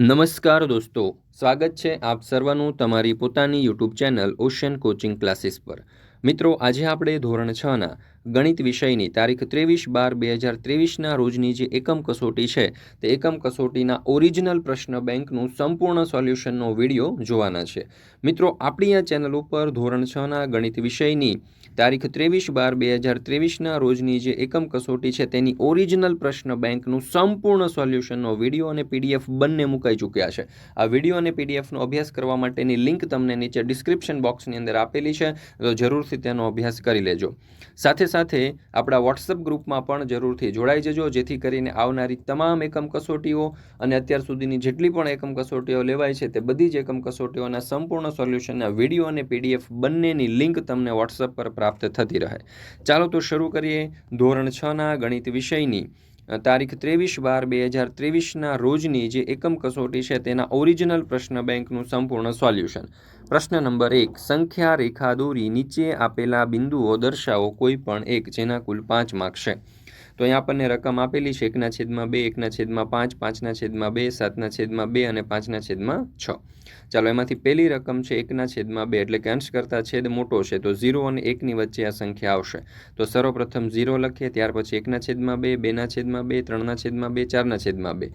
નમસ્કાર દોસ્તો, સ્વાગત છે આપ સર્વનું તમારી પોતાની YouTube channel ocean coaching classes પર. મિત્રો, આજે આપણે ધોરણ છના ગણિત વિષયની તારીખ ત્રેવીસ બાર બે હજાર ત્રેવીસના રોજની જે એકમ કસોટી છે, તે એકમ કસોટીના ઓરિજિનલ પ્રશ્ન બેંકનું સંપૂર્ણ સોલ્યુશનનો વીડિયો જોવાના છે. મિત્રો, આપણી આ ચેનલ ઉપર ધોરણ છના ગણિત વિષયની તારીખ ત્રેવીસ બાર બે હજાર ત્રેવીસના રોજની જે એકમ કસોટી છે તેની ઓરિજિનલ પ્રશ્ન બેંકનું સંપૂર્ણ સોલ્યુશનનો વીડિયો અને પીડીએફ બંને મુકાઈ ચૂક્યા છે. આ વીડિયો અને પીડીએફનો અભ્યાસ કરવા માટેની લિંક તમને નીચે ડિસ્ક્રિપ્શન બોક્સની અંદર આપેલી છે, તો જરૂરથી તેનો અભ્યાસ કરી લેજો. સાથે સાથે આપણા વોટ્સઅપ ગ્રુપમાં પણ જરૂરથી જોડાઈ જજો, જેથી કરીને આવનારી તમામ એકમ કસોટીઓ અને અત્યાર સુધીની જેટલી પણ એકમ કસોટીઓ લેવાય છે તે બધી જ એકમ કસોટીઓના સંપૂર્ણ સોલ્યુશનના વીડિયો અને પીડીએફ બંનેની લિંક તમને વોટ્સઅપ પર પ્રાપ્ત થતી રહે. ચાલો તો શરૂ કરીએ ધોરણ છના ગણિત વિષયની. તારીખ ત્રેવીસ બાર બે હજાર ત્રેવીસના રોજની જે એકમ કસોટી છે તેના ઓરિજિનલ પ્રશ્ન બેંકનું સંપૂર્ણ સોલ્યુશન. પ્રશ્ન નંબર એક, સંખ્યા રેખા દોરી નીચે આપેલા બિંદુઓ દર્શાવો કોઈ પણ એક, જેના કુલ પાંચ માર્ક છે. તો અહીંયા આપણને રકમ આપેલી છે એકના છેદમાં બે, એકના છેદમાં પાંચ, પાંચના છેદમાં બે, સાતના છેદમાં બે અને પાંચના છેદમાં છ. ચાલો, એમાંથી પહેલી રકમ છે, એકના છેદમાં બે, એટલે કે અંશ કરતાં છેદ મોટો છે, તો ઝીરો અને એકની વચ્ચે આ સંખ્યા આવશે. તો સર્વપ્રથમ ઝીરો લખીએ, ત્યાર પછી એકના છેદમાં બે, બેના છેદમાં બે, ત્રણના છેદમાં બે, ચારના છેદમાં બે.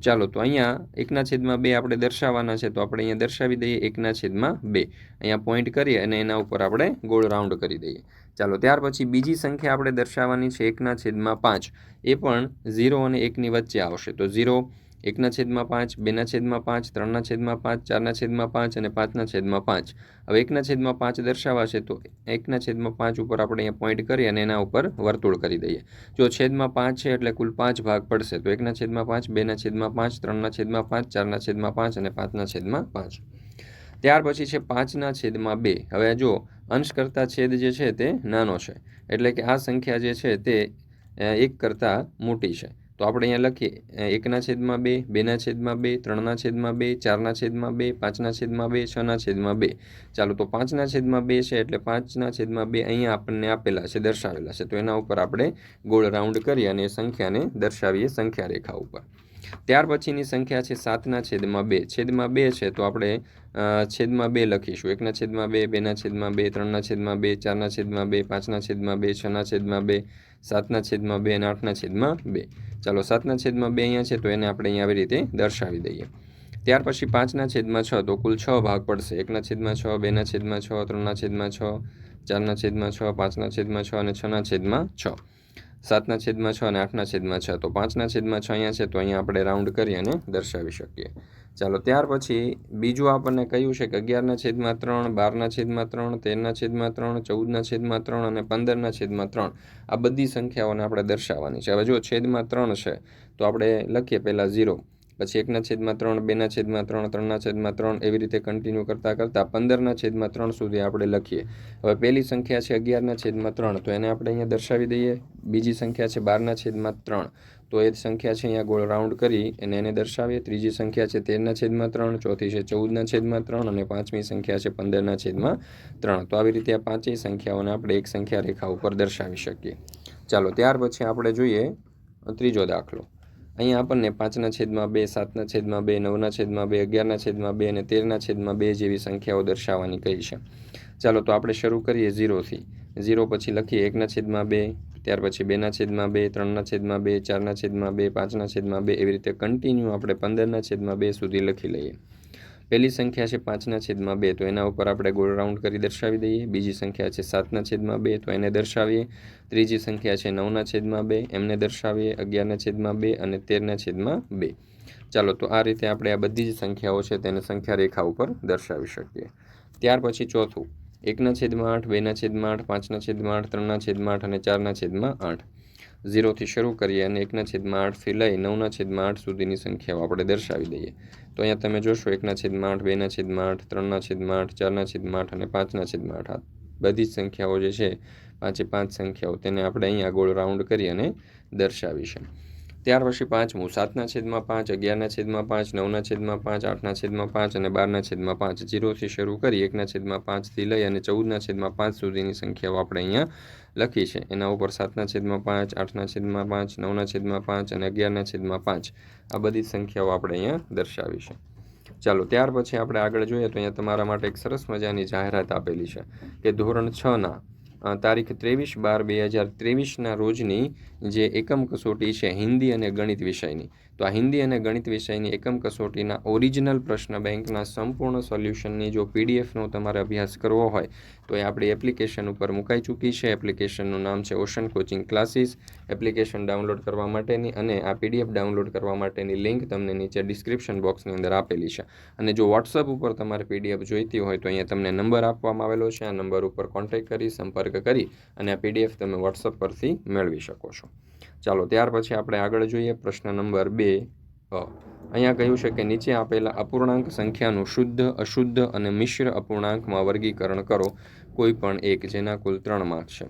ચાલો, તો અહીંયા એકના છેદમાં બે આપણે દર્શાવવાના છે, તો આપણે અહીંયા દર્શાવી દઈએ એકના છેદમાં બે. અહીંયા પોઈન્ટ કરીએ અને એના ઉપર આપણે ગોળ રાઉન્ડ કરી દઈએ. ચાલો, ત્યાર પછી બીજી સંખ્યા આપણે દર્શાવવાની છે, એકના છેદમાં પાંચ. એ પણ ઝીરો અને એકની વચ્ચે આવશે. તો ઝીરો એકના છેદમાં પાંચ, બેના છેદમાં પાંચ, ત્રણના છેદમાં પાંચ, ચારના છેદમાં પાંચ અને પાંચના છેદમાં પાંચ. હવે એકના છેદમાં પાંચ દર્શાવાશે તો એકના છેદમાં પાંચ ઉપર આપણે અહીંયા પોઈન્ટ કરી અને એના ઉપર વર્તુળ કરી દઈએ. જો છેદમાં પાંચ છે એટલે કુલ પાંચ ભાગ પડશે, તો એકના છેદમાં પાંચ, બેના છેદમાં પાંચ, ત્રણના છેદમાં પાંચ, ચારના છેદમાં પાંચ અને પાંચના છેદમાં પાંચ. ત્યાર પછી છે પાંચના છેદમાં બે. હવે જો અંશ કરતાં છેદ જે છે તે નાનો છે. એટલે કે આ સંખ્યા જે છે તે એક કરતાં મોટી છે. તો આપણે અહીંયા લખીએ એકના છેદમાં બે, બેના છેદમાં બે, ત્રણના છેદમાં બે, ચારના છેદમાં બે, પાંચના છેદમાં બે, છના છેદમાં બે. ચાલો, તો પાંચના છેદમાં બે છે એટલે પાંચના છેદમાં બે અહીંયા આપણને આપેલા છે, દર્શાવેલા છે. તો એના ઉપર આપણે ગોળ રાઉન્ડ કરી અને એ સંખ્યાને દર્શાવીએ સંખ્યા રેખા ઉપર. ત્યાર પછીની સંખ્યા છે સાતના છેદમાં બે. છેદમાં બે છે તો આપણે છેદમાં બે લખીશું. એકના છેદમાં બે, બેના છેદમાં બે, ત્રણના છેદમાં બે, ચારના છેદમાં બે, પાંચના છેદમાં બે, છના છેદમાં બે, સાતના છેદમાં બે અને આઠના છેદમાં બે. ચાલો, સાતના છેદમાં બે અહીંયા છે તો એને આપણે અહીંયા આવી રીતે દર્શાવી દઈએ. ત્યાર પછી પાંચના છેદમાં છ તો કુલ છ ભાગ પડશે. એકના છેદમાં છ, બેના છેદમાં છ, ત્રણના છેદમાં છ, ચારના છેદમાં છ, પાંચના છેદમાં છ અને છના છેદમાં છ. સાતના છેદમાં છ અને આઠના છેદમાં છ. તો પાંચના છેદમાં છ અહીંયા છે, તો અહીંયા આપણે રાઉન્ડ કરી અને દર્શાવી શકીએ. ચાલો, ત્યાર પછી બીજું આપણને કહ્યું છે કે અગિયારના છેદમાં ત્રણ, બારના છેદમાં ત્રણ, તેરના છેદમાં ત્રણ, ચૌદના છેદમાં ત્રણ અને પંદરના છેદમાં ત્રણ. આ બધી સંખ્યાઓને આપણે દર્શાવવાની છે. હવે જો છેદમાં ત્રણ છે, તો આપણે લખીએ પહેલાં ઝીરો પછી એકના છેદમાં ત્રણ, બેના છેદમાં ત્રણ, ત્રણના છેદમાં ત્રણ એવી રીતે કન્ટિન્યુ કરતાં કરતાં પંદરના છેદમાં ત્રણ સુધી આપણે લખીએ. હવે પહેલી સંખ્યા છે અગિયારના છેદમાં ત્રણ, તો એને આપણે અહીંયા દર્શાવી દઈએ. બીજી સંખ્યા છે બારના છેદમાં ત્રણ, તો એ સંખ્યા છે અહીંયા ગોળ રાઉન્ડ કરી અને એને દર્શાવીએ. ત્રીજી સંખ્યા છે તેરના છેદમાં ત્રણ, ચોથી છે ચૌદના છેદમાં ત્રણ અને પાંચમી સંખ્યા છે પંદરના છેદમાં ત્રણ. તો આવી રીતે આ પાંચેય સંખ્યાઓને આપણે એક સંખ્યા રેખા ઉપર દર્શાવી શકીએ. ચાલો ત્યાર પછી આપણે જોઈએ ત્રીજો દાખલો. અહીંયા આપણને પાંચના છેદમાં બે, સાતના છેદમાં બે, નવના છેદમાં બે, અગિયારના છેદમાં બે અને તેરના છેદમાં બે જેવી સંખ્યાઓ દર્શાવવાની કહી છે. ચાલો તો આપણે શરૂ કરીએ ઝીરોથી. ઝીરો પછી લખીએ એકના છેદમાં બે, ત્યાર પછી બેના છેદમાં બે, ત્રણના છેદમાં બે, ચારના છેદમાં બે, પાંચના છેદમાં બે, એવી રીતે કન્ટિન્યુ આપણે પંદરના છેદમાં બે સુધી લખી લઈએ. પહેલી સંખ્યા છે પાંચના છેદમાં બે, તો એના ઉપર આપણે ગોળ રાઉન્ડ કરી દર્શાવી દઈએ. બીજી સંખ્યા છે સાતના છેદમાં બે, તો એને દર્શાવીએ. ત્રીજી સંખ્યા છે નવના છેદમાં બે, એમને દર્શાવીએ. અગિયારના છેદમાં બે અને તેરના છેદમાં બે. ચાલો, તો આ રીતે આપણે આ બધી જ સંખ્યાઓ છે તેને સંખ્યા રેખા ઉપર દર્શાવી શકીએ. ત્યાર પછી ચોથું. એકના છેદમાં આઠ, બેના છેદમાં આઠ, પાંચના છેદમાં આઠ, ત્રણના છેદમાં આઠ અને ચારના છેદમાં આઠ. ઝીરોથી શરૂ કરીએ અને એકના છેદમાં આઠથી લઈ નવના છેદમાં આઠ સુધીની સંખ્યાઓ આપણે દર્શાવી દઈએ. તો અહીંયા તમે જોશો એકના છેદમાં આઠ, બેના છેદમાં આઠ, ત્રણના છેદમાં આઠ, ચારના છેદમાં આઠ અને પાંચના છેદમાં આઠ. આ બધી જ સંખ્યાઓ જે છે, પાંચે પાંચ સંખ્યાઓ તેને આપણે અહીંયા ગોળ રાઉન્ડ કરી અને દર્શાવીશું. ત્યાર પછી પાંચમું, સાતના છેદમાં પાંચ, અગિયારના છેદમાં પાંચ, નવના છેદમાં પાંચ, આઠના છેદમાં પાંચ અને બારના છેદમાં પાંચ. જીરોથી શરૂ કરી એકના છેદમાં પાંચથી લઈ અને ચૌદના છેદમાં પાંચ સુધીની સંખ્યાઓ આપણે અહીંયા લખી છે. એના ઉપર સાતના છેદમાં પાંચ, આઠના છેદમાં પાંચ, નવના છેદમાં પાંચ અને અગિયારના છેદમાં પાંચ. આ બધી સંખ્યાઓ આપણે અહીંયા દર્શાવી છે. ચાલો, ત્યાર પછી આપણે આગળ જોઈએ તો અહીંયા તમારા માટે એક સરસ મજાની જાહેરાત આપેલી છે કે ધોરણ છના તારીખ ત્રેવીસ બાર બે હજાર ત્રેવીસના રોજની જે એકમ કસોટી છે હિન્દી અને ગણિત વિષયની તો આ હિન્દી અને ગણિત વિષયની એકમ કસોટીના ઓરિજિનલ પ્રશ્ન બેંકના સંપૂર્ણ સોલ્યુશનની જો પીડીએફનો તમારે અભ્યાસ કરવો હોય, તો એ આપણી એપ્લિકેશન ઉપર મુકાઈ ચૂકી છે. એપ્લિકેશનનું નામ છે ocean coaching classes. Application download કરવા માટેની અને આ પીડીએફ ડાઉનલોડ કરવા માટેની લિંક તમને નીચે ડિસ્ક્રિપ્શન બોક્સની અંદર આપેલી છે. અને જો વોટ્સઅપ ઉપર તમારે પીડીએફ જોઈતી હોય, તો અહીંયા તમને નંબર આપવામાં આવેલો છે. આ નંબર ઉપર કોન્ટેક્ટ કરી, સંપર્ક કરી અને આ પીડીએફ તમે વોટ્સઅપ પરથી મેળવી શકો છો. ચાલો, ત્યાર પછી આપણે આગળ જોઈએ પ્રશ્ન નંબર બે. અહીંયા કહ્યું છે કે નીચે આપેલા અપૂર્ણાંક સંખ્યાનું શુદ્ધ, અશુદ્ધ અને મિશ્ર અપૂર્ણાંકમાં વર્ગીકરણ કરો. કોઈ પણ એક, જેના કુલ ત્રણ માર્ક છે.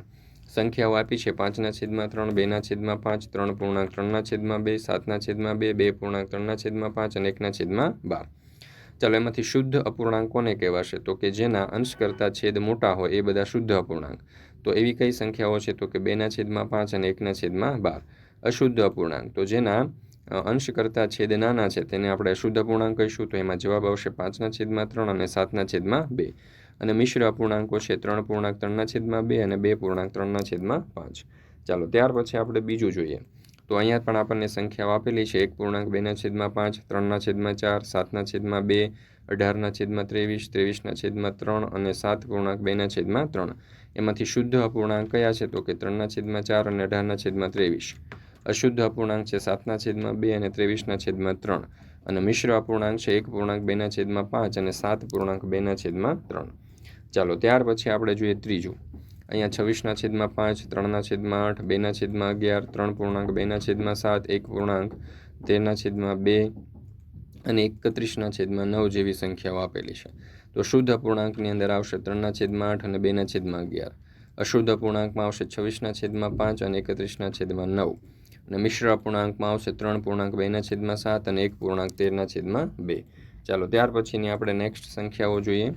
સંખ્યાઓ આપી છે પાંચના છેદમાં ત્રણ, બેના છેદમાં પાંચ, ત્રણ પૂર્ણાંક ત્રણના છેદમાં બે, સાતના છેદમાં બે બે પૂર્ણાંક ત્રણના છેદમાં પાંચ અને એકના છેદમાં બાર. ચાલો, એમાંથી શુદ્ધ અપૂર્ણાંક કોને કહેવાશે તો કે જેના અંશ કરતાં છેદ મોટા હોય એ બધા શુદ્ધ અપૂર્ણાંક. તો એવી કઈ સંખ્યાઓ છે? તો કે બેના છેદમાં પાંચ અને એકના છેદમાં બાર. અશુદ્ધ અપૂર્ણાંક. તો જેના અંશ કરતાં છેદ નાના છે, તેને આપણે અશુદ્ધ અપૂર્ણાંક કહીશું. તો એમાં જવાબ આવશે પાંચના છેદમાં ત્રણ અને સાતના છેદમાં બે. અને મિશ્ર અપૂર્ણાંકો છે ત્રણ પૂર્ણાંક ત્રણના છેદમાં બે અને બે પૂર્ણાંક ત્રણના છેદમાં પાંચ. ચાલો, ત્યાર પછી આપણે બીજું જોઈએ. તો અહીંયા પણ આપણને સંખ્યાઓ આપેલી છે. એક પૂર્ણાંક બેના છેદમાં પાંચ, ત્રણના છેદમાં ચાર, સાતના છેદમાં બે અઢારના છેદમાં ત્રેવીસ, ત્રેવીસના છેદમાં ત્રણ અને સાત પૂર્ણાંક બેના છેદમાં ત્રણ. એમાંથી શુદ્ધ અપૂર્ણાંક કયા છે? તો કે ત્રણના છેદમાં ચાર અને અઢારના છેદમાં ત્રેવીસ. અશુદ્ધ અપૂર્ણાંક છે સાતના છેદમાં બે અને ત્રેવીસના છેદમાં ત્રણ. અને મિશ્ર અપૂર્ણાંક છે એક પૂર્ણાંક બેના છેદમાં પાંચ અને સાત પૂર્ણાંક બેના છેદમાં ત્રણ. ચાલો, ત્યાર પછી આપણે જોઈએ ત્રીજું. અહીંયા છવ્વીસના છેદમાં પાંચ, ત્રણના છેદમાં આઠ, બેના છેદમાં અગિયાર, ત્રણ પૂર્ણાંક બેના છેદમાં સાત, એક પૂર્ણાંક તેરના છેદમાં બે અને એકત્રીસના છેદમાં નવ જેવી સંખ્યાઓ આપેલી છે. તો શુદ્ધ અપૂર્ણાંકની અંદર આવશે ત્રણના છેદમાં આઠ અને બેના છેદમાં અગિયાર. અશુદ્ધ અપૂર્ણાંકમાં આવશે છવ્વીસના છેદમાં પાંચ અને એકત્રીસના છેદમાં નવ. અને મિશ્ર અપૂર્ણાંકમાં આવશે ત્રણ પૂર્ણાંક બેના છેદમાં સાત અને એક પૂર્ણાંક તેરના છેદમાં બે. ચાલો, ત્યાર પછીની આપણે નેક્સ્ટ સંખ્યાઓ જોઈએ.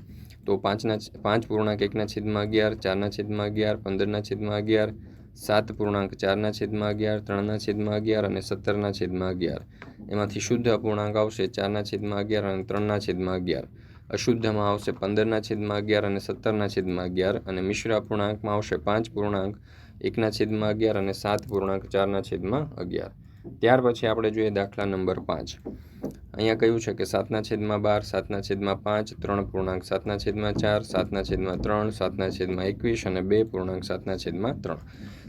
તો પાંચના પાંચ પૂર્ણાંક એકના છેદમાં અગિયાર, ચારના છેદમાં અગિયાર, પંદરના છેદમાં અગિયાર, સાત પૂર્ણાંક ચારના છેદમાં અગિયાર, ત્રણના છેદમાં અગિયાર અને સત્તરના છેદમાં અગિયાર. એમાંથી શુદ્ધ અપૂર્ણાંક આવશે ચારના છેદમાં અગિયાર અને ત્રણના છેદમાં અગિયાર. અશુદ્ધમાં આવશે પંદરના છેદમાં અગિયાર અને સત્તરના છેદમાં અગિયાર અને મિશ્ર અપૂર્ણાંકમાં આવશે પાંચ પૂર્ણાંક, એકના છેદમાં અગિયાર અને સાત પૂર્ણાંક, ચારના છેદમાં અગિયાર. ત્યાર પછી આપણે જોઈએ દાખલા નંબર પાંચ. અહીંયા કહ્યું છે કે સાતના છેદમાં બાર, સાતના છેદમાં પાંચ, ત્રણ પૂર્ણાંક સાતના છેદમાં ચાર, સાતના છેદમાં ત્રણ, સાતના છેદમાં એકવીસ અને બે પૂર્ણાંક સાતના છેદમાં ત્રણ.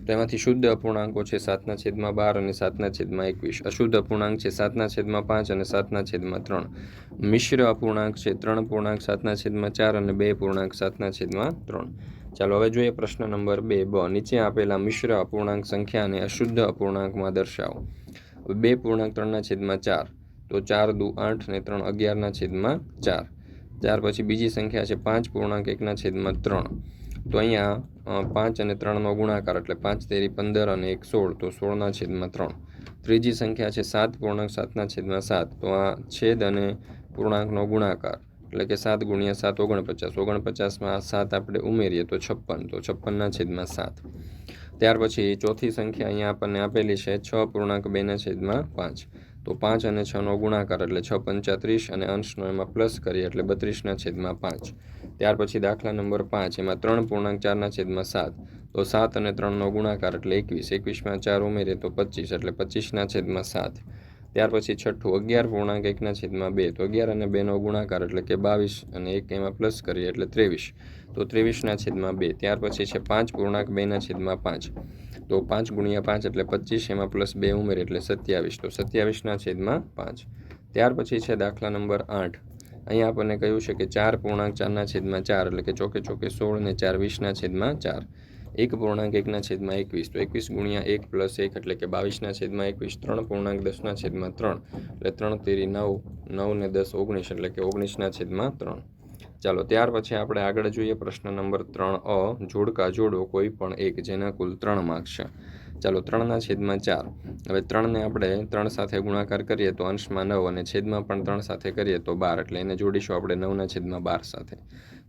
તો એમાંથી શુદ્ધ અપૂર્ણાંકો છે સાતના છેદમાં બાર અને સાતના છેદમાં એકવીસ. અશુદ્ધ અપૂર્ણાંક છે સાતના છેદમાં પાંચ અને સાતના છેદમાં ત્રણ. મિશ્ર અપૂર્ણાંક છે ત્રણ પૂર્ણાંક, સાતના છેદમાં ચાર અને બે પૂર્ણાંક, સાતના છેદમાં ત્રણ. ચાલો હવે જોઈએ પ્રશ્ન નંબર બે, બ. નીચે આપેલા મિશ્ર અપૂર્ણાંક સંખ્યાને અશુદ્ધ અપૂર્ણાંકમાં દર્શાવો. બે પૂર્ણાંક ત્રણના છેદમાં ચાર, તો ચાર દુ આઠ ને ત્રણ અગિયારના છેદમાં ચાર. ત્યાર પછી બીજી સંખ્યા છે પાંચ પૂર્ણાંક, એકના છેદમાં ત્રણ. તો અહીંયા પાંચ અને ત્રણનો ગુણાકાર એટલે પાંચ તેરી પંદર અને એક સોળ, તો સોળના છેદમાં ત્રણ. ત્રીજી સંખ્યા છે સાત, પૂર્ણાંક સાતના છેદમાં સાત. તો આ છેદ અને પૂર્ણાંકનો ગુણાકાર, એટલે કે સાત ગુણ્યા સાત ઓગણપચાસ. ઓગણપચાસમાં સાત આપણે ઉમેરીએ તો છપ્પન, તો છપ્પનના છેદમાં સાત. ત્યાર પછી ચોથી સંખ્યા અહીંયા આપણને આપેલી છે છ, પૂર્ણાંક બેના છેદમાં પાંચ. તો પાંચ અને છનો ગુણાકાર એટલે છ પંચાત્રીસ અને અંશનો એમાં પ્લસ કરીએ એટલે બત્રીસના છેદમાં પાંચ. ત્યાર પછી દાખલા નંબર પાંચ, એમાં ત્રણ પૂર્ણાંક ચારના છેદમાં સાત. તો સાત અને ત્રણનો ગુણાકાર એટલે એકવીસ. એકવીસમાં ચાર ઉમેરીએ તો પચીસ એટલે પચીસના છેદમાં સાત. ત્યાર પછી છઠ્ઠું, અગિયાર પૂર્ણાંક એકના છેદમાં બે. તો અગિયાર અને બેનો ગુણાકાર એટલે કે બાવીસ અને એક એમાં પ્લસ કરીએ એટલે ત્રેવીસ. તો ત્રેવીસના છેદમાં બે. ત્યાર પછી છે પાંચ, પૂર્ણાંક બેના છેદમાં પાંચ. તો પાંચ ગુણ્યા પાંચ એટલે પચીસ, એમાં પ્લસ બે ઉમેરી એટલે સત્યાવીસ. તો સત્યાવીસના છેદમાં પાંચ. ત્યાર પછી છે દાખલા નંબર આઠ. અહીંયા આપણને કહ્યું છે કે ચાર પૂર્ણાંક ચારના છેદમાં ચાર એટલે કે ચોકે ચોકે સોળ ને ચાર વીસના છેદમાં ચાર. એક પૂર્ણાંક એકના છેદમાં એકવીસ. તો એકવીસ ગુણ્યા એક પ્લસ એક એટલે કે બાવીસના છેદમાં એકવીસ, ત્રણ પૂર્ણાંક દસના છેદમાં ત્રણ. એટલે ત્રણ તેરી નવ નવ ને દસ ઓગણીસ એટલે કે ઓગણીસના છેદમાં ત્રણ. ચાલો, ત્યાર પછી આપણે આગળ જોઈએ પ્રશ્ન નંબર ત્રણ અ, જોડકા જોડો કોઈ પણ એક જેના કુલ ત્રણ માર્ક્સ છે. ચાલો, ત્રણના છેદમાં ચાર. હવે ત્રણને આપણે ત્રણ સાથે ગુણાકાર કરીએ તો અંશમાં નવ અને છેદમાં પણ ત્રણ સાથે કરીએ તો બાર. એટલે એને જોડીશું આપણે નવના છેદમાં બાર સાથે.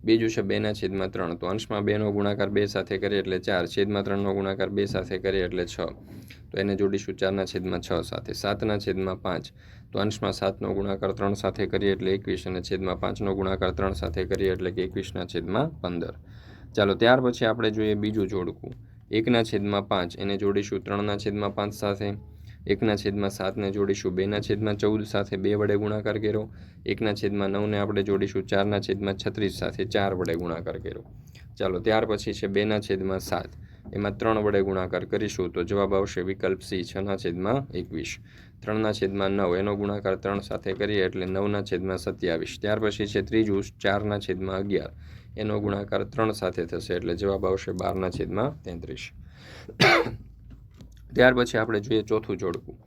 બીજું છે બેના છેદમાં ત્રણ. તો અંશમાં બેનો ગુણાકાર બે સાથે કરીએ એટલે ચાર. છેદમાં ત્રણનો ગુણાકાર બે સાથે કરીએ એટલે છ. તો એને જોડીશું ચારના છેદમાં છ સાથે. સાતના છેદમાં પાંચ. તો અંશમાં સાતનો ગુણાકાર ત્રણ સાથે કરીએ એટલે એકવીસ અને છેદમાં પાંચનો ગુણાકાર ત્રણ સાથે કરીએ એટલે કે એકવીસના છેદમાં પંદર. ચાલો, ત્યાર પછી આપણે જોઈએ બીજું જોડકું. એકના છેદમાં પાંચ. એને જોડીશું ત્રણના છેદમાં પાંચ સાથે. એકના છેદમાં સાતને જોડીશું, બેના છેદમાં ચૌદ સાથે બે વડે ગુણાકાર કર્યો. એકના છેદમાં નવને આપણે જોડીશું, ચારના છેદમાં છત્રીસ સાથે ચાર વડે ગુણાકાર કર્યો. ચાલો, ત્યાર પછી છે બેના છેદમાં સાત. એમાં ત્રણ વડે ગુણાકાર કરીશું તો જવાબ આવશે વિકલ્પ સી, છના છેદમાં એકવીસ. ત્રણના છેદમાં નવ, એનો ગુણાકાર ત્રણ સાથે કરીએ એટલે નવના છેદમાં સત્યાવીસ. ત્યાર પછી છે ત્રીજું, ચારના છેદમાં અગિયાર. એનો ગુણાકાર ત્રણ સાથે થશે એટલે જવાબ આવશે બારના છેદમાં તેત્રીસ. ત્યાર પછી આપણે જોઈએ ચોથું જોડકું.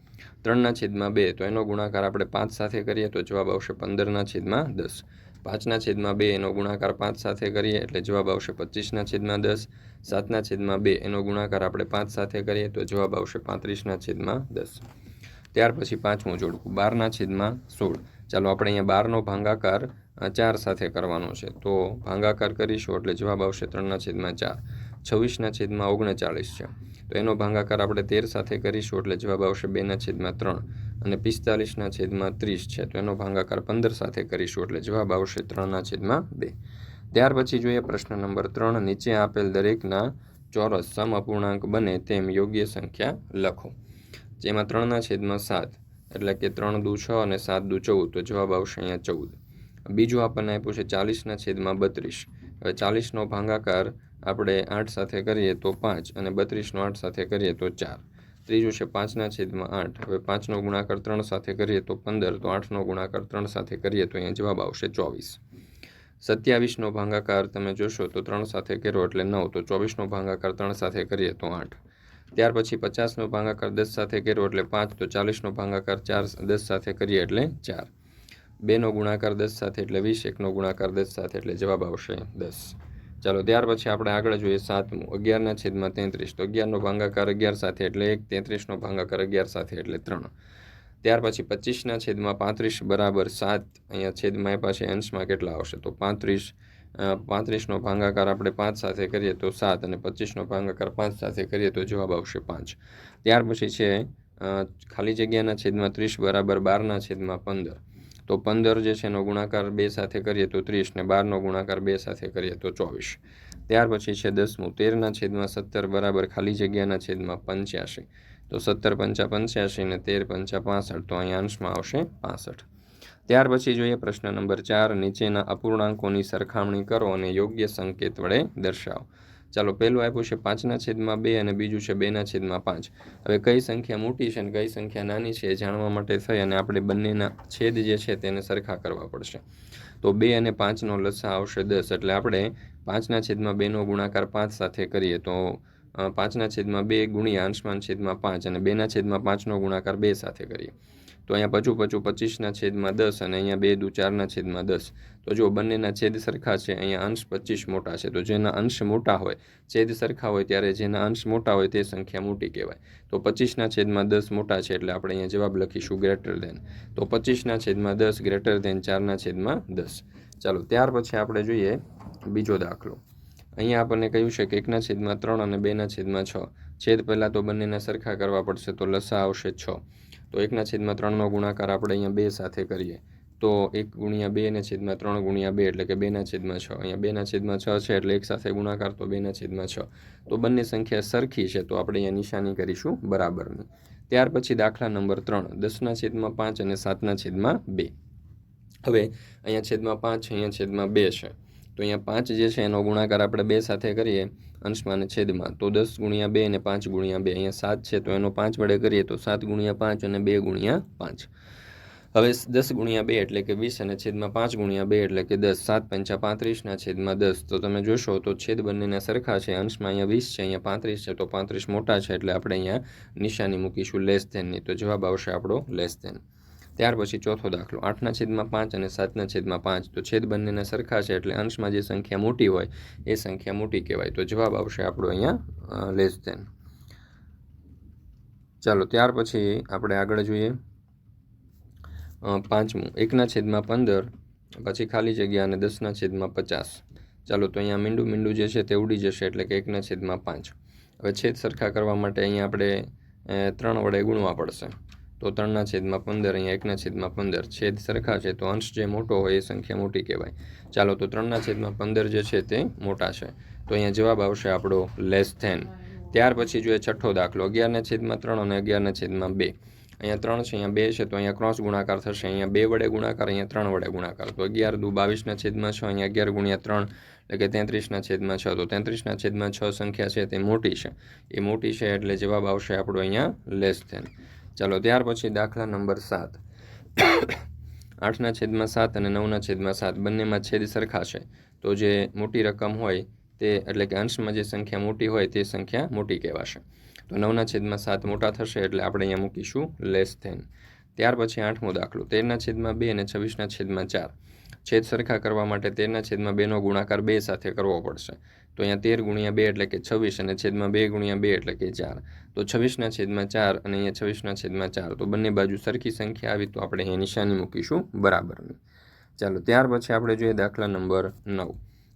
ત્રણના છેદમાં બે, તો એનો ગુણાકાર આપણે પાંચ સાથે કરીએ તો જવાબ આવશે પંદરના છેદમાં દસ. પાંચના છેદમાં બે, એનો ગુણાકાર પાંચ સાથે કરીએ એટલે જવાબ આવશે પચીસના છેદમાં દસ. સાતના છેદમાં બે, એનો ગુણાકાર આપણે પાંચ સાથે કરીએ તો જવાબ આવશે પાંત્રીસના છેદમાં દસ. ત્યાર પછી પાંચમું જોડકું, બારના છેદમાં સોળ. ચાલો આપણે અહીંયા બારનો ભાંગાકાર ચાર સાથે કરવાનો છે. તો ભાંગાકાર કરીશું એટલે જવાબ આવશે ત્રણના છેદમાં ચાર. છવ્વીસના છેદમાં ઓગણચાળીસ છે. તો એનો ભાંગાકાર આપણે તેર સાથે કરીશું એટલે જવાબ આવશે બેના છેદમાં ત્રણ અને પિસ્તાલીસના છેદમાં ત્રીસ છે. તો એનો ભાંગાકાર પંદર સાથે કરીશું એટલે જવાબ આવશે ત્રણના છેદમાં બે. ત્યાર પછી જોઈએ પ્રશ્ન નંબર ત્રણ. નીચે આપેલ દરેકના ચોરસ સમ અપૂર્ણાંક બને તેમ યોગ્ય સંખ્યા લખો. જેમાં ત્રણના છેદમાં સાત એટલે કે ત્રણ દુ છ અને સાત દુ ચૌદ તો જવાબ આવશે અહીંયા ચૌદ. બીજું આપણને આપ્યું છે ચાલીસના છેદમાં બત્રીસ. હવે ચાલીસનો ભાંગાકાર આપણે આઠ સાથે કરીએ તો પાંચ અને બત્રીસનો આઠ સાથે કરીએ તો ચાર. ત્રીજું છે પાંચના છેદમાં આઠ. હવે પાંચનો ગુણાકાર ત્રણ સાથે કરીએ તો પંદર. તો આઠનો ગુણાકાર ત્રણ સાથે કરીએ તો અહીંયા જવાબ આવશે ચોવીસ. સત્યાવીસનો ભાંગાકાર તમે જોશો તો ત્રણ સાથે કરો એટલે નવ. તો ચોવીસનો ભાંગાકાર ત્રણ સાથે કરીએ તો આઠ. ત્યાર પછી પચાસનો ભાંગાકાર દસ સાથે કર્યો એટલે પાંચ. તો ચાલીસનો ભાંગાકાર ચાર દસ સાથે કરીએ એટલે ચાર. બેનો ગુણાકાર દસ સાથે એટલે વીસ. એકનો ગુણાકાર દસ સાથે એટલે જવાબ આવશે દસ. ચાલો, ત્યાર પછી આપણે આગળ જોઈએ સાતમું, અગિયારના છેદમાં તેત્રીસ. તો અગિયારનો ભાંગાકાર અગિયાર સાથે એટલે એક, તેત્રીસનો ભાંગાકાર અગિયાર સાથે એટલે ત્રણ. ત્યાર પછી પચીસના છેદમાં પાંત્રીસ બરાબર સાત. અહીંયા છેદમાં આપ્યા છે, અંશમાં કેટલા આવશે? તો પાંત્રીસ પાંત્રીસનો ભાંગાકાર આપણે પાંચ સાથે કરીએ તો સાત અને પચીસનો ભાંગાકાર પાંચ સાથે કરીએ તો જવાબ આવશે પાંચ. ત્યાર પછી છે ખાલી જગ્યાના છેદમાં ત્રીસ બરાબર બારના છેદમાં પંદર. તો પંદર જે છે એનો ગુણાકાર બે સાથે કરીએ તો ત્રીસ ને બારનો ગુણાકાર બે સાથે કરીએ તો ચોવીસ. ત્યાર પછી છે દસમું. તેરના છેદમાં સત્તર બરાબર ખાલી જગ્યાના છેદમાં પંચ્યાસી. તો સત્તર પંચા પંચ્યાસી ને તેર પંચા પાસઠ. તો અહીંયા અંશમાં આવશે પાસઠ. ત્યાર પછી જોઈએ પ્રશ્ન નંબર ચાર. નીચેના અપૂર્ણાંકોની સરખામણી કરો અને યોગ્ય સંકેત વડે દર્શાવો. ચાલો, પહેલું આપ્યું છે પાંચના છેદમાં બે અને બીજું છે બેના છેદમાં પાંચ. હવે કઈ સંખ્યા મોટી છે અને કઈ સંખ્યા નાની છે એ જાણવા માટે થઈ અને આપણે બંનેના છેદ જે છે તેને સરખા કરવા પડશે. તો બે અને પાંચનો લસા આવશે દસ, એટલે આપણે પાંચના છેદમાં બેનો ગુણાકાર પાંચ સાથે કરીએ તો પાંચના છેદમાં બે ગુણ્યા અંશમાન છેદમાં પાંચ અને બેના છેદમાં પાંચનો ગુણાકાર બે સાથે કરીએ. તો અહીંયા પચું પચું પચીસના છેદમાં દસ અને અહીંયા બે દુ ચારના છેદમાં દસ. તો જો બંનેના છેદ સરખા છે, અહીંયા અંશ પચીસ મોટા છે. તો જેના અંશ મોટા હોય, છેદ સરખા હોય ત્યારે જેના અંશ મોટા હોય તે સંખ્યા મોટી કહેવાય. તો પચીસના છેદમાં દસ મોટા છે એટલે આપણે અહીંયા જવાબ લખીશું ગ્રેટર દેન તો પચીસના છેદમાં દસ, ગ્રેટર દેન ચારના છેદમાં દસ. ચાલો, ત્યાર પછી આપણે જોઈએ બીજો દાખલો. અહીંયા આપણને કહ્યું છે કે એકના છેદમાં ત્રણ અને બેના છેદમાં છ. છેદ પહેલાં તો બંનેના સરખા કરવા પડશે તો લસા આવશે છ. તો એકના છેદમાં ત્રણનો ગુણાકાર આપણે અહીંયા બે સાથે કરીએ. તો એક ગુણ્યા બે ને છેદમાં ત્રણ ગુણ્યા બે એટલે કે બેના છેદમાં છ. અહીંયા બેના છેદમાં છ છે એટલે એક સાથે ગુણાકાર તો બેના છેદમાં છ. તો બંને સંખ્યા સરખી છે તો આપણે અહીંયા નિશાની કરીશું બરાબરની. ત્યાર પછી દાખલા નંબર ત્રણ દસના છેદમાં પાંચ અને સાતના છેદમાં બે. હવે અહીંયા છેદમાં પાંચ, અહીંયા છેદમાં બે છે. તો અહીંયા પાંચ જે છે એનો ગુણાકાર આપણે બે સાથે કરીએ અંશમાં અને છેદમાં, તો દસ ગુણ્યા બે અને પાંચ ગુણ્યા બે, અહીંયા સાત છે તો એનો પાંચ વડે કરીએ તો સાત ગુણ્યા પાંચ અને બે ગુણ્યા પાંચ. હવે દસ ગુણ્યા બે એટલે કે વીસ અને છેદમાં પાંચ ગુણ્યા બે એટલે કે દસ, સાત પંચા પાંત્રીસના છેદમાં દસ. તો તમે જોશો તો છેદ બંનેના સરખા છે, અંશમાં અહીંયા વીસ છે, અહીંયા પાંત્રીસ છે, તો પાંત્રીસ મોટા છે એટલે આપણે અહીંયા નિશાની મૂકીશું લેસ ધેનની. તો જવાબ આવશે આપણો લેસ ધેન. ત્યાર પછી ચોથો દાખલો, આઠના છેદમાં પાંચ અને સાતના છેદમાં પાંચ. તો છેદ બંનેના સરખા છે એટલે અંશમાં જે સંખ્યા મોટી હોય, એ સંખ્યા મોટી કહેવાય. તો જવાબ આવશે આપણો અહીંયા લેસ ધેન ચાલો, ત્યાર પછી આપણે આગળ જોઈએ. પાંચમું, એકના છેદમાં પંદર, પછી ખાલી જગ્યા અને દસના છેદમાં પચાસ. ચાલો, તો અહીંયા મીંડું મીંડું જે છે તે ઉડી જશે એટલે કે એકના છેદમાં પાંચ. હવે છેદ સરખા કરવા માટે અહીંયા આપણે ત્રણ વડે ગુણવા પડશે. તો ત્રણના છેદમાં પંદર અહીંયા એકના છેદમાં પંદર. છેદ સરખા છે, તો અંશ જે મોટો હોય એ સંખ્યા મોટી કહેવાય. ચાલો, તો ત્રણના છેદમાં પંદર જે છે તે મોટા છે. તો અહીંયા જવાબ આવશે આપણો લેસ ધેન ત્યાર પછી જોઈએ છઠ્ઠો દાખલો, અગિયારના છેદમાં ત્રણ અને અગિયારના છેદમાં બે. અહીંયા ત્રણ છે, અહીંયા બે છે, તો અહીંયા ક્રોસ ગુણાકાર થશે. અહીંયા બે વડે ગુણાકાર, અહીંયા ત્રણ વડે ગુણાકાર. તો અગિયાર દુ બાવીસના છેદમાં છ, અહીંયા અગિયાર ગુણ્યા ત્રણ, એટલે કે તેત્રીસના છેદમાં છ. તો તેત્રીસના છેદમાં છ સંખ્યા છે તે મોટી છે. એ મોટી છે એટલે જવાબ આવશે આપણો અહીંયા લેસ ધેન ચાલો, ત્યાર પછી દાખલા નંબર સાત. આઠના છેદમાં સાત અને નવના છેદમાં સાત બંનેમાં છેદ સરખા છે. તો જે મોટી રકમ હોય તે, એટલે કે અંશમાં જે સંખ્યા મોટી હોય તે સંખ્યા મોટી કહેવાશે. તો નવના છેદમાં સાત મોટા થશે એટલે આપણે અહીંયા મૂકીશું લેસ ધેન ત્યાર પછી આઠમો દાખલો. તેરના છેદમાં બે અને છવ્વીસના છેદમાં ચાર. છેદ સરખા કરવા માટે તેરના છેદમાં બેનો ગુણાકાર બે સાથે કરવો પડશે. તો અહીંયા તેર ગુણ્યા બે એટલે કે છવ્વીસ અને છેદમાં બે ગુણ્યા બે એટલે કે ચાર. તો છવ્વીસના છેદમાં ચાર અને અહીંયા છવ્વીસના છેદમાં ચાર. તો બંને બાજુ સરખી સંખ્યા આવી તો આપણે અહીંયા નિશાની મૂકીશું બરાબરની. ચાલો, ત્યાર પછી આપણે જોઈએ દાખલા નંબર નવ.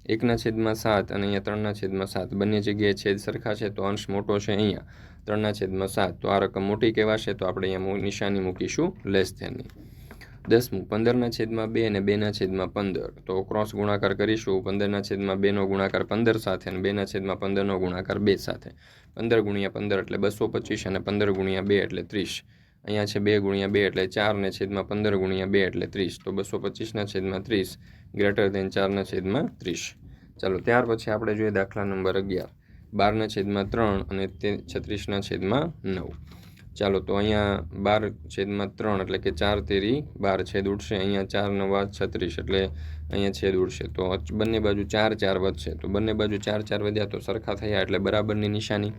એકના છેદમાં સાત અને અહીંયા ત્રણના છેદમાં સાત. બંને જગ્યાએ છેદ સરખા છે તો અંશ મોટો છે અહીંયા. ત્રણના છેદમાં સાત. તો આ રકમ મોટી કહેવાશે તો આપણે અહીંયા નિશાની મૂકીશું લેસ ધેનની દસમું, પંદરના છેદમાં બે અને બેના છેદમાં પંદર. તો ક્રોસ ગુણાકાર કરીશું, પંદરના છેદમાં બેનો ગુણાકાર પંદર સાથે અને બેના છેદમાં પંદરનો ગુણાકાર બે સાથે. પંદર ગુણ્યા પંદર એટલે બસો પચીસ અને પંદર ગુણ્યા બે એટલે ત્રીસ. અહીંયા છે બે ગુણ્યા બે એટલે ચાર ને છેદમાં પંદર ગુણ્યા બે એટલે ત્રીસ. તો બસો પચીસના છેદમાં ત્રીસ, ગ્રેટર દેન ચારના છેદમાં ત્રીસ. ચાલો, ત્યાર પછી આપણે જોઈએ દાખલા નંબર અગિયાર. બારના છેદમાં ત્રણ અને તે છત્રીસના છેદમાં નવ. ચાલો તો અહીંયા બાર છેદમાં ત્રણ એટલે કે ચાર તેરી બાર છેદ ઉડશે. અહીંયા ચાર નવા છત્રીસ એટલે અહીંયા છેદ ઉડશે. તો બંને બાજુ ચાર ચાર વધશે. તો બંને બાજુ ચાર ચાર વધ્યા તો સરખા થયા એટલે બરાબરની નિશાની.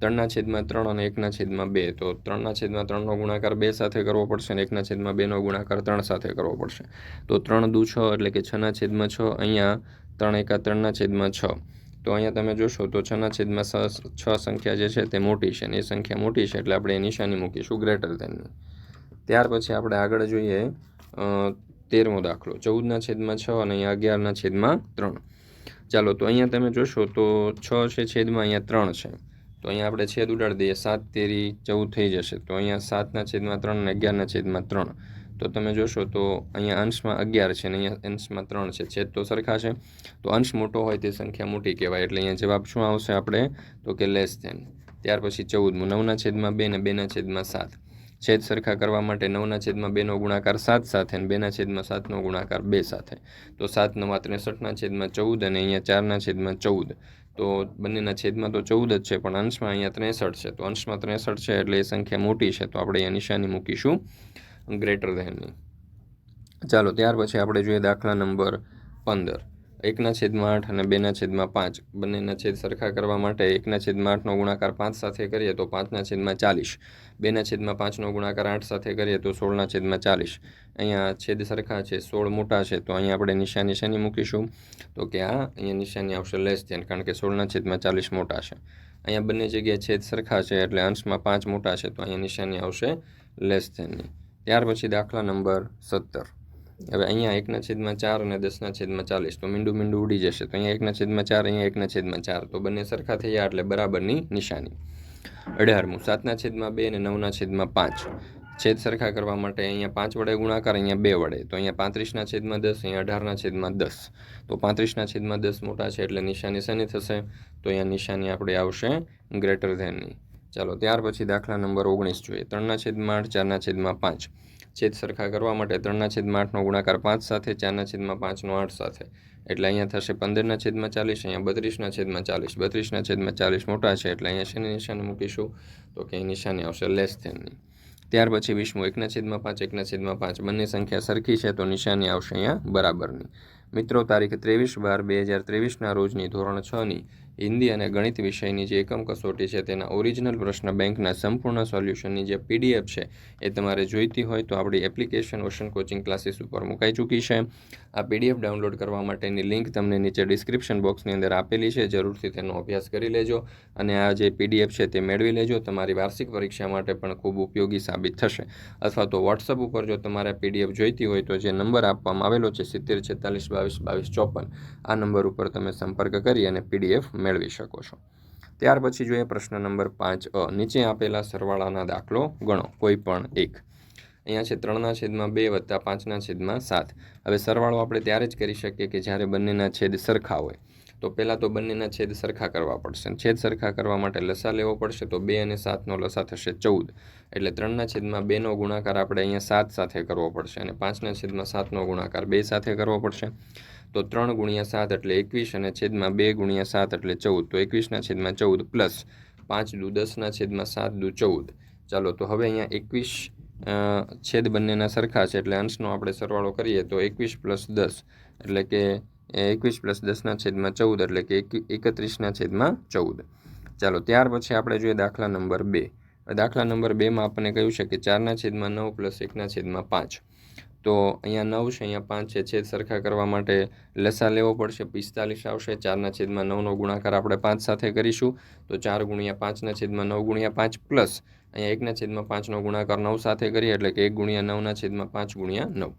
ત્રણના છેદમાં ત્રણ અને એકના છેદમાં બે. તો ત્રણના છેદમાં ત્રણનો ગુણાકાર બે સાથે કરવો પડશે અને એકના છેદમાં બેનો ગુણાકાર ત્રણ સાથે કરવો પડશે. તો ત્રણ દુ છ એટલે કે છના છેદમાં છ. અહીંયા ત્રણ એકા ત્રણના છેદમાં છ. તો અહીંયા તમે જોશો તો છના છેદમાં છ સંખ્યા જે છે તે મોટી છે અને એ સંખ્યા મોટી છે એટલે આપણે નિશાની મૂકીશું ગ્રેટર દેનની ત્યાર પછી આપણે આગળ જોઈએ તેરમો દાખલો. ચૌદના છેદમાં છ અને અહીંયા અગિયારના છેદમાં ત્રણ. ચાલો તો અહીંયા તમે જોશો તો છ છે છેદમાં અહીંયા ત્રણ છે. તો અહીંયા આપણે છેદ ઉડાડી દઈએ. સાત તેરી ચૌદ થઈ જશે. તો અહીંયા સાતના છેદમાં ત્રણ અને અગિયારના છેદમાં ત્રણ. તો તમે જોશો તો અહીંયા અંશમાં અગિયાર છે અને અહીંયા અંશમાં ત્રણ છે. છેદ તો સરખા છે. તો અંશ મોટો હોય તે સંખ્યા મોટી કહેવાય. એટલે અહીંયા જવાબ શું આવશે આપણે? તો કે લેસ ધેન ત્યાર પછી ચૌદમું. નવના છેદમાં બે ને બેના છેદમાં સાત. છેદ સરખા કરવા માટે નવના છેદમાં બેનો ગુણાકાર સાત સાથે અને બેના છેદમાં સાતનો ગુણાકાર બે સાથે. તો સાત નવા ત્રેસઠના છેદમાં ચૌદ અને અહીંયા ચારના છેદમાં ચૌદ. તો બંનેના છેદમાં તો ચૌદ જ છે, પણ અંશમાં અહીંયા ત્રેસઠ છે. તો અંશમાં ત્રેસઠ છે એટલે એ સંખ્યા મોટી છે. તો આપણે અહીંયા નિશાની મૂકીશું. ગ્રેટર ધેનની ચાલો, ત્યાર પછી આપણે જોઈએ દાખલા નંબર પંદર. એકના છેદમાં આઠ અને બેના છેદમાં પાંચ. બંનેના છેદ સરખા કરવા માટે એકના છેદમાં આઠનો ગુણાકાર પાંચ સાથે કરીએ તો પાંચના છેદમાં ચાલીસ. બેના છેદમાં પાંચનો ગુણાકાર આઠ સાથે કરીએ તો સોળના છેદમાં ચાલીસ. અહીંયા છેદ સરખા છે, સોળ મોટા છે, તો અહીંયા આપણે નિશાની નિશાની મૂકીશું? તો કે આ અહીંયા નિશાની આવશે લેસ ધ્યાન કારણ કે સોળના છેદમાં ચાલીસ મોટા છે. અહીંયા બંને જગ્યાએ છેદ સરખા છે, એટલે અંશમાં પાંચ મોટા છે, તો અહીંયા નિશાની આવશે લેસ ધેનની ત્યાર પછી દાખલા નંબર સત્તર. હવે અહીંયા એકના છેદમાં ચાર અને દસના છેદમાં ચાલીસ. તો મીંડું મીંડું ઉડી જશે. તો અહીંયા એકના છેદમાં ચાર, અહીંયા એકના છેદમાં ચાર. તો બંને સરખા થયા એટલે બરાબરની નિશાની. અઢારમું. સાતના છેદમાં બે અને નવના છેદમાં પાંચ. છેદ સરખા કરવા માટે અહીંયા પાંચ વડે ગુણાકાર, અહીંયા બે વડે. તો અહીંયા પાંત્રીસના છેદમાં દસ, અહીંયા અઢારના છેદમાં દસ. તો પાંત્રીસના છેદમાં દસ મોટા છે એટલે નિશાની શેની થશે? તો અહીંયા નિશાની આપણે આવશે ગ્રેટર ધેનની. ચાલો, ત્યાર પછી દાખલા નંબર ઓગણીસ જોઈએ. ત્રણના છેદમાં આઠ, ચારના છેદમાં પાંચ. છેદ સરખા કરવા માટે ત્રણના છેદમાં આઠનો ગુણાકાર પાંચ સાથે, ચારના છેદમાં પાંચનો આઠ સાથે. એટલે અહીંયા થશે પંદરના છેદમાં ચાલીસ, અહીંયા બત્રીસના છેદમાં ચાલીસ. બત્રીસના છેદમાં ચાલીસ મોટા છે, એટલે અહીંયા શેની નિશાની મૂકીશું? તો કે નિશાની આવશે લેસ ધેનની ત્યાર પછી વીસમું એકના છેદમાં પાંચ, એકના છેદમાં પાંચ. બંને સંખ્યા સરખી છે, તો નિશાની આવશે અહીંયા બરાબરની. મિત્રો, તારીખ ત્રેવીસ બાર બે હજાર ત્રેવીસના રોજની ધોરણ છની હિન્દી અને ગણિત વિષયની જે એકમ કસોટી છે તેના ઓરિજિનલ પ્રશ્ન બેંકના સંપૂર્ણ સોલ્યુશનની જે પીડીએફ છે એ તમારે જોઈતી હોય તો આપણી એપ્લિકેશન ઓશન કોચિંગ ક્લાસીસ ઉપર મુકાઈ ચૂકી છે. આ પીડીએફ ડાઉનલોડ કરવા માટેની લિંક તમને નીચે ડિસ્ક્રિપ્શન બોક્સની અંદર આપેલી છે. જરૂરથી તેનો અભ્યાસ કરી લેજો અને આ જે પીડીએફ છે તે મેળવી લેજો. તમારી વાર્ષિક પરીક્ષા માટે પણ ખૂબ ઉપયોગી સાબિત થશે. અથવા તો વોટ્સઅપ ઉપર જો તમારે પીડીએફ જોઈતી હોય તો જે નંબર આપવામાં આવેલો છે સિત્તેર, છેતાલીસ, બાવીસ બાવીસ, ચોપન, આ નંબર ઉપર તમે સંપર્ક કરી અને પીડીએફ મેળવી શકો છો. ત્યાર પછી જોઈએ પ્રશ્ન નંબર પાંચ અ. નીચે આપેલા સરવાળાના દાખલો ગણો. કોઈ પણ એક. અહીંયા છે ત્રણના છેદમાં બે વત્તા પાંચના છેદમાં સાત. હવે સરવાળો આપણે ત્યારે જ કરી શકીએ કે જ્યારે બંનેના છેદ સરખા હોય. તો પહેલાં તો બંનેના છેદ સરખા કરવા પડશે. છેદ સરખા કરવા માટે લસા લેવો પડશે તો બે અને સાતનો લસા થશે ચૌદ. એટલે ત્રણના છેદમાં બેનો ગુણાકાર આપણે અહીંયા સાત સાથે કરવો પડશે અને પાંચના છેદમાં સાતનો ગુણાકાર બે સાથે કરવો પડશે. તો ત્રણ ગુણ્યા સાત એટલે એકવીસ અને છેદમાં બે ગુણ્યા સાત એટલે ચૌદ. તો એકવીસના છેદમાં ચૌદ પ્લસ પાંચ દુ દસના છેદમાં સાત દુ ચૌદ. ચાલો તો હવે અહીંયા એકવીસ છેદ બંનેના સરખા છે એટલે અંશનો આપણે સરવાળો કરીએ તો એકવીસ પ્લસ દસ એટલે કે એકવીસ પ્લસ દસના છેદમાં ચૌદ એટલે કે એકત્રીસના છેદમાં ચૌદ. ચાલો, ત્યાર પછી આપણે જોઈએ દાખલા નંબર બે. દાખલા નંબર બેમાં આપણને કહ્યું છે કે ચારના છેદમાં નવ પ્લસ એકના છેદમાં પાંચ. તો અહીંયા નવ છે, અહીંયા પાંચ છે, છેદ સરખા કરવા માટે લસા લેવો પડશે, પિસ્તાલીસ આવશે, ચારના છેદમાં નવનો ગુણાકાર આપણે પાંચ સાથે કરીશું. તો ચાર ગુણ્યા પાંચના છેદમાં નવ ગુણ્યા પાંચ પ્લસ અહીંયા એકના છેદમાં પાંચનો ગુણાકાર નવ સાથે કરીએ એટલે કે એક ગુણ્યા નવના છેદમાં પાંચ ગુણ્યા નવ.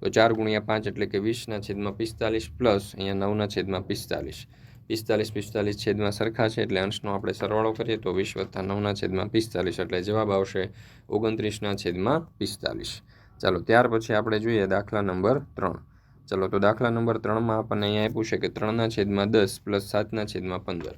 તો ચાર ગુણ્યા પાંચ એટલે કે વીસના છેદમાં પિસ્તાલીસ પ્લસ અહીંયા નવના છેદમાં પિસ્તાલીસ. પિસ્તાલીસ પિસ્તાલીસ છેદમાં સરખા છે એટલે અંશનો આપણે સરવાળો કરીએ તો વીસ વત્તા નવના છેદમાં પિસ્તાલીસ એટલે જવાબ આવશે ઓગણત્રીસના છેદમાં પિસ્તાલીસ. ચાલો, ત્યાર પછી આપણે જોઈએ દાખલા નંબર ત્રણ. ચાલો, તો દાખલા નંબર ત્રણમાં આપણને અહીંયા આપ્યું છે કે ત્રણના છેદમાં દસ પ્લસ સાતના છેદમાં પંદર.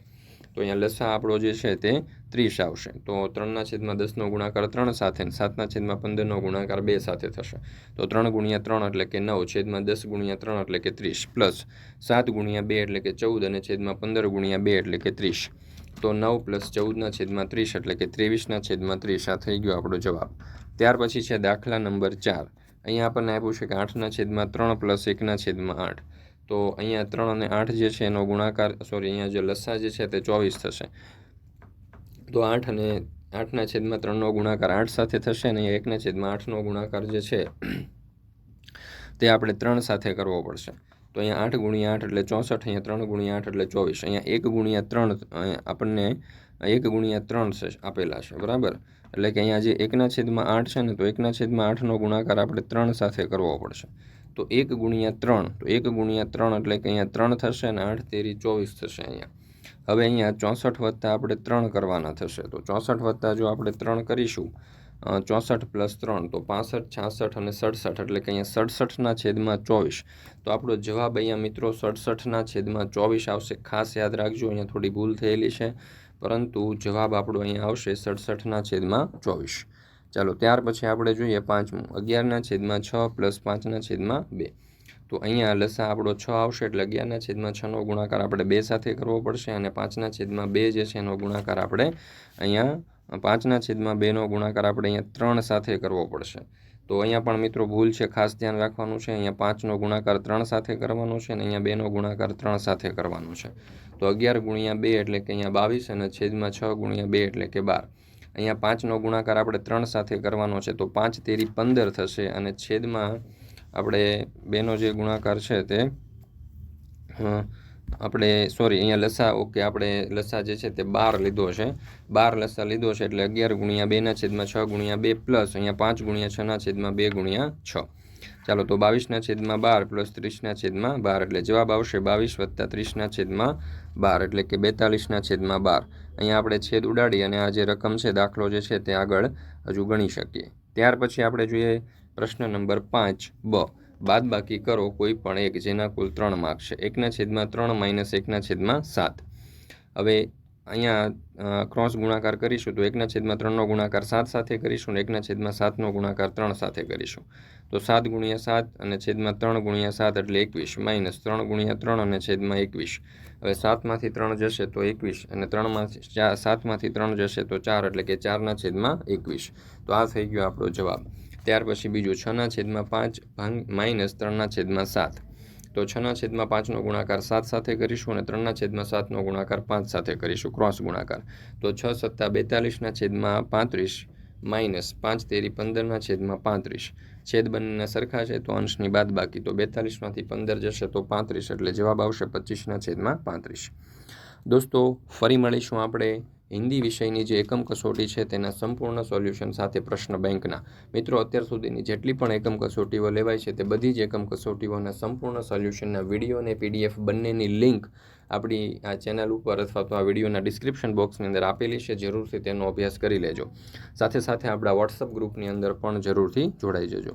તો અહીંયા લસા આપણો જે છે તે ત્રીસ આવશે. તો ત્રણના છેદમાં દસનો ગુણાકાર ત્રણ સાથે સાતના છેદમાં પંદરનો ગુણાકાર બે સાથે થશે. તો ત્રણ ગુણ્યા ત્રણ એટલે કે નવ, છેદમાં દસ ગુણ્યા ત્રણ એટલે કે ત્રીસ, પ્લસ સાત ગુણ્યા બે એટલે કે ચૌદ અને છેદમાં પંદર ગુણ્યા બે એટલે કે ત્રીસ. તો નવ પ્લસ ચૌદના છેદમાં ત્રીસ એટલે કે ત્રેવીસના છેદમાં ત્રીસ, આ થઈ ગયો આપણો જવાબ. ત્યાર પછી છે દાખલા નંબર ચાર. અહીંયા આપણને આપ્યું છે કે આઠના છેદમાં ત્રણ પ્લસ એકના છેદમાં આઠ. તો અહીંયા ત્રણ અને આઠ જે છે એનો ગુણાકાર સોરી અહીંયા જે લસ્સા જે છે તે ચોવીસ થશે. તો આઠ અને આઠના છેદમાં ત્રણનો ગુણાકાર આઠ સાથે થશે અને એકના છેદમાં આઠનો ગુણાકાર જે છે તે આપણે ત્રણ સાથે કરવો પડશે. તો અહીંયા આઠ ગુણ્યા આઠ એટલે ચોસઠ, અહીંયા ત્રણ ગુણ્યા આઠ એટલે ચોવીસ, અહીંયા એક ગુણ્યા ત્રણ આપણને એક ગુણ્યા ત્રણ છે આપેલા છે, બરાબર? એટલે કે અહીંયા જે એકના છેદમાં આઠ છે ને તો એકના છેદમાં આઠનો ગુણાકાર આપણે ત્રણ સાથે કરવો પડશે. તો એક ગુણ્યા ત્રણ. તો એક ગુણ્યા ત્રણ એટલે કે અહીંયા ત્રણ થશે અને આઠ તેરી ચોવીસ થશે અહીંયા. હવે અહીંયા ચોસઠ વત્તા આપણે ત્રણ કરવાના થશે. તો ચોસઠ વત્તા જો આપણે ત્રણ કરીશું ચોસઠ પ્લસ ત્રણ, તો પાસઠ, છાસઠ અને સડસઠ એટલે કે અહીંયા સડસઠના છેદમાં ચોવીસ. તો આપણો જવાબ અહીંયા મિત્રો સડસઠના છેદમાં ચોવીસ આવશે. ખાસ યાદ રાખજો, અહીંયા થોડી ભૂલ થયેલી છે. પરંતુ જવાબ આપણો અહીંયા આવશે સડસઠના છેદમાં ચોવીસ. ચાલો, ત્યાર પછી આપણે જોઈએ પાંચમું. અગિયારના છેદમાં છ પ્લસ પાંચના છેદમાં બે. તો અહીંયા લસા આપણો છ આવશે એટલે અગિયારના છેદમાં છનો ગુણાકાર આપણે બે સાથે કરવો પડશે અને પાંચના છેદમાં બે જે છે એનો ગુણાકાર આપણે અહીંયા પાંચના છેદમાં બેનો ગુણાકાર આપણે અહીંયા ત્રણ સાથે કરવો પડશે. તો અહીંયા પણ મિત્રો ભૂલ છે, ખાસ ધ્યાન રાખવાનું છે. અહીંયા પાંચનો ગુણાકાર ત્રણ સાથે કરવાનો છે અને અહીંયા બેનો ગુણાકાર ત્રણ સાથે કરવાનો છે. તો અગિયાર ગુણ્યા બે એટલે કે અહીંયા બાવીસ અને છેદમાં છ ગુણ્યા બે એટલે કે બાર. અહીંયા પાંચનો ગુણાકાર આપણે ત્રણ સાથે કરવાનો છે, તો પાંચ તેરી પંદર થશે અને છેદમાં આપણે બેનો જે ગુણાકાર છે તે આપણે સોરી અહીંયા લસા, ઓકે, આપણે લસા જે છે તે બાર લીધો છે. બાર લસા લીધો છે એટલે અગિયાર ગુણ્યા બેના છેદમાં છ ગુણ્યા બે પ્લસ, અહીંયા પાંચ ગુણ્યા છના છેદમાં બે ગુણ્યા છ. ચાલો તો બાવીસના છેદમાં બાર પ્લસ ત્રીસના છેદમાં બાર એટલે જવાબ આવશે બાવીસ વત્તા ત્રીસના છેદમાં બાર એટલે કે બેતાલીસના છેદમાં બાર. અહીંયા આપણે છેદ ઉડાડી અને આ જે રકમ છે, દાખલો જે છે તે આગળ હજુ ગણી શકીએ. ત્યાર પછી આપણે જોઈએ પ્રશ્ન નંબર પાંચ બ. બાદ બાકી કરો કોઈ પણ એક જેના કુલ ત્રણ માર્ક છે. એકના છેદમાં ત્રણ માઇનસ એકના છેદમાં સાત. હવે અહીંયા ક્રોસ ગુણાકાર કરીશું તો એકના છેદમાં ત્રણનો ગુણાકાર સાત સાથે કરીશું અને એકના છેદમાં સાતનો ગુણાકાર ત્રણ સાથે કરીશું. તો સાત ગુણ્યા સાત અને છેદમાં ત્રણ ગુણ્યા સાત એટલે એકવીસ, માઇનસ ત્રણ ગુણ્યા ત્રણ અને છેદમાં એકવીસ. હવે સાતમાંથી ત્રણ જશે તો એકવીસ અને ત્રણમાંથી ચાર, સાતમાંથી ત્રણ જશે તો ચાર એટલે કે ચારના છેદમાં એકવીસ. તો આ થઈ ગયો આપણો જવાબ. ત્યાર પછી બીજું છના છેદમાં પાંચ ભાંગ માઇનસ ત્રણના છેદમાં સાત. તો છના છેદમાં પાંચનો ગુણાકાર સાત સાથે કરીશું અને ત્રણના છેદમાં સાતનો ગુણાકાર પાંચ સાથે કરીશું. ક્રોસ ગુણાકાર. તો છ સત્તા બેતાલીસના છેદમાં પાંત્રીસ, માઇનસ પાંચ તેરી પંદરના છેદમાં પાંત્રીસ. છેદ બંનેના સરખા છે, તો અંશની બાદ બાકી તો બેતાલીસમાંથી પંદર જશે, તો પાંત્રીસ, એટલે જવાબ આવશે પચીસના છેદમાં પાંત્રીસ. દોસ્તો, ફરી મળીશું આપણે હિન્દી વિષયની જે એકમ કસોટી છે તેના સંપૂર્ણ સોલ્યુશન સાથે પ્રશ્ન બેંકના. મિત્રો, અત્યાર સુધીની જેટલી પણ એકમ કસોટીઓ લેવાય છે તે બધી જ એકમ કસોટીઓના સંપૂર્ણ સોલ્યુશનના વીડિયો અને પીડીએફ બંનેની લિંક આપણી આ ચેનલ ઉપર અથવા તો આ વિડીયોના ડિસ્ક્રિપ્શન બોક્સની અંદર આપેલી છે. જરૂરથી તેનો અભ્યાસ કરી લેજો. સાથે સાથે આપણા વોટ્સઅપ ગ્રુપની અંદર પણ જરૂરથી જોડાઈ જજો.